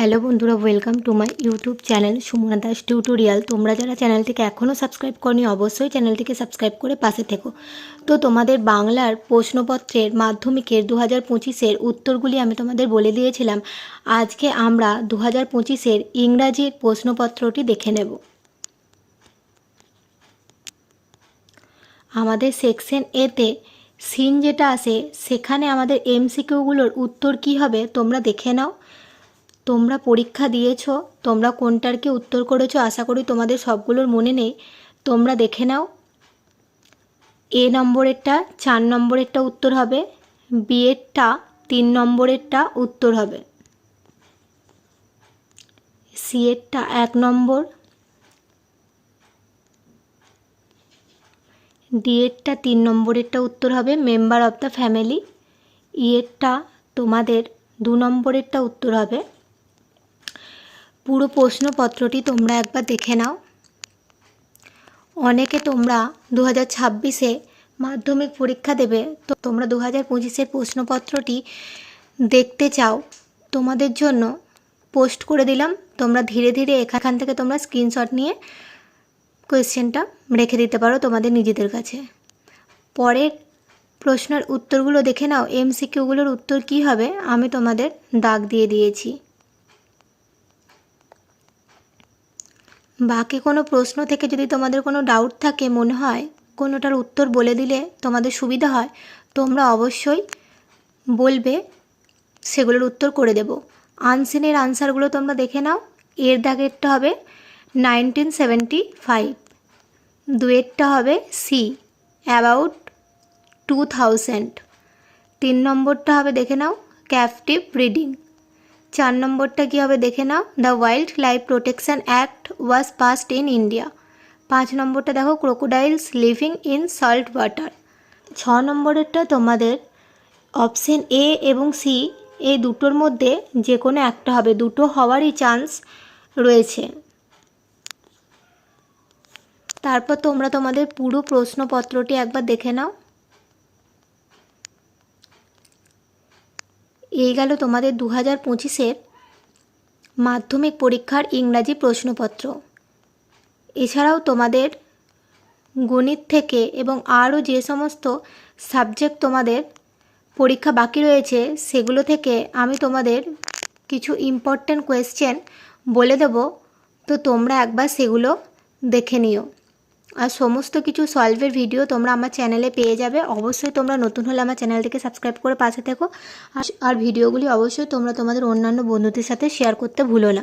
Hello বন্ধুরা welcome to my YouTube channel Sumana Das tutorial তোমরা যারা চ্যানেলটিকে এখনও সাবস্ক্রাইব করনি, অবশ্যই চ্যানেলটিকে সাবস্ক্রাইব করে পাশে থেকো। তো তোমাদের বাংলার প্রশ্নপত্রের মাধ্যমিকের দু হাজার পঁচিশের উত্তরগুলি আমি তোমাদের বলে দিয়েছিলাম। আজকে আমরা দু হাজার পঁচিশের ইংরাজির প্রশ্নপত্রটি দেখে নেব। আমাদের সেকশন এতে সিন যেটা আসে, সেখানে আমাদের এমসিকিউগুলোর উত্তর কি হবে তোমরা দেখে নাও। তোমরা পরীক্ষা দিয়েছ, তোমরা কোনটার কি উত্তর করেছ, আশা করি তোমাদের সবগুলোর মনে নেই। তোমরা দেখে নাও। এ নম্বরেরটা, চার নম্বরেরটা উত্তর হবে। বি এরটা, তিন নম্বরেরটা উত্তর হবে। সি এরটা এক নম্বর। ডি এরটা তিন নম্বরেরটা উত্তর হবে, member of the family. E এরটা তোমাদের দু নম্বরেরটা উত্তর হবে। পুরো প্রশ্নপত্রটি তোমরা একবার দেখে নাও। অনেকে তোমরা দু হাজার ছাব্বিশে মাধ্যমিক পরীক্ষা দেবে, তো তোমরা দু হাজার পঁচিশের প্রশ্নপত্রটি দেখতে চাও। তোমাদের জন্য পোস্ট করে দিলাম। তোমরা ধীরে ধীরে এখান থেকে তোমরা স্ক্রিনশট নিয়ে কোয়েশ্চেনটা রেখে দিতে পারো তোমাদের নিজেদের কাছে। পরের প্রশ্নের উত্তরগুলো দেখে নাও। এমসিকিউগুলোর উত্তর কী হবে? আমি তোমাদের দাগ দিয়ে দিয়েছি। বাকি কোনো প্রশ্ন থেকে যদি তোমাদের কোনো ডাউট থাকে, মনে হয় কোনোটার উত্তর বলে দিলে তোমাদের সুবিধা হয়, তোমরা অবশ্যই বলবে, সেগুলোর উত্তর করে দেব। আনসিনের আনসারগুলো তোমরা দেখে নাও। এর দাগেরটা হবে নাইনটিন সেভেন্টি ফাইভ দুয়েরটা হবে সি অ্যাবাউট টু থাউজেন্ড তিন নম্বরটা হবে দেখে নাও ক্যাপটিভ ব্রিডিং চার নম্বরটা কী হবে দেখে নাও। The wildlife protection act was passed in India পাঁচ নম্বরটা দেখো crocodiles living in salt water ছ নম্বরেরটা তোমাদের অপশন এ এবং সি এই দুটোর মধ্যে যে কোনো একটা হবে। দুটো হওয়ারই চান্স রয়েছে। তারপর তোমরা তোমাদের পুরো প্রশ্নপত্রটি একবার দেখে নাও। এই গেল তোমাদের দু হাজার পঁচিশের মাধ্যমিক পরীক্ষার ইংরাজি প্রশ্নপত্র। এছাড়াও তোমাদের গণিত থেকে এবং আরও যে সমস্ত সাবজেক্ট তোমাদের পরীক্ষা বাকি রয়েছে, সেগুলো থেকে আমি তোমাদের কিছু ইম্পর্ট্যান্ট কোয়েশ্চেন বলে দেব। তো তোমরা একবার সেগুলো দেখে নিও। আর সমস্ত কিছু সলভের ভিডিও তোমরা আমার চ্যানেলে পেয়ে যাবে। অবশ্যই তোমরা নতুন হলে আমার চ্যানেলটিকে সাবস্ক্রাইব করে পাশে থেকো। আর ভিডিওগুলি অবশ্যই তোমরা তোমাদের অন্যান্য বন্ধুদের সাথে শেয়ার করতে ভুলো না।